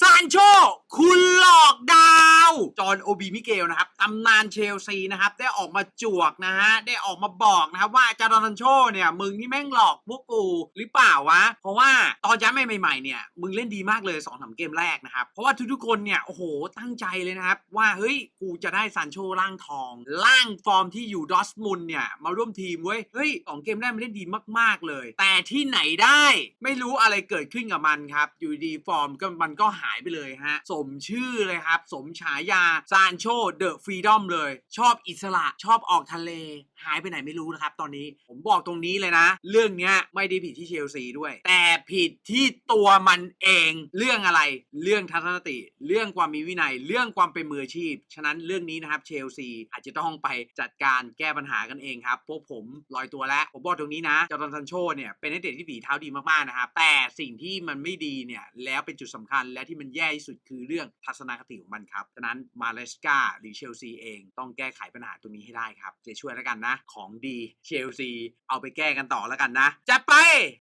ซานโช คุณหลอกดา อนโอบีมิเกลนะครับตำนานเชลซีนะครับได้ออกมาจวกนะฮะได้ออกมาบอกนะครับว่าจาร์ดอนซานโชเนี่ยมึงนี่แม่งหลอกพวกกูหรือเปล่าวะ เพราะว่าตอนย้ายใหม่ๆเนี่ยมึงเล่นดีมากเลย2อสเกมแรกนะครับ เพราะว่าทุกๆคนเนี่ยโอ้โหตั้งใจเลยนะครับ ว่าเฮ้ยกูจะได้ซานโชร่างทองร่างฟอร์มที่อยู่ดอสมุนเนี่ยมาร่วมทีมเว้ยเฮ้ยสองเกมแรกมันเล่นดีมากๆเลย แต่ที่ไหนได้ไม่รู้อะไรเกิดขึ้นกับมันครับอยู่ดีฟอร์มก็มันก็หายไปเลยฮะสมชื่อเลยครับ สมฉายาซานโชเดอะฟรีดอมเลย ชอบอิสระชอบออกทะเล หายไปไหนไม่รู้นะครับตอนนี้ผมบอกตรงนี้เลยนะ เรื่องนี้ไม่ได้ผิดที่เชลซีด้วย แต่ผิดที่ตัวมันเองเรื่องอะไร เรื่องทัศนคติ เรื่องความมีวินัย เรื่องความเป็นมืออาชีพ ฉะนั้นเรื่องนี้นะครับเชลซีอาจจะต้องไปจัดการแก้ปัญหากันเองครับพวกผมลอยตัวแล้วผมบอกตรงนี้นะจอร์แดนซันโชเนี่ยเป็นนักเตะที่ฝีเท้าดีมากๆนะครับแต่สิ่งที่มันไม่ดีเนี่ยแล้วเป็นจุดสำคัญและที่มันแย่ที่สุดคือเรื่องทัศนคติของมันครับฉะนั้นมาเลสกาหรือเชลซีเองต้องแก้ไขปัญหาตัวนี้ให้ได้ครับจะช่วยแล้วกันนะ ของดีเชลซีเอาไปแก้กันต่อแล้วกันนะจะไป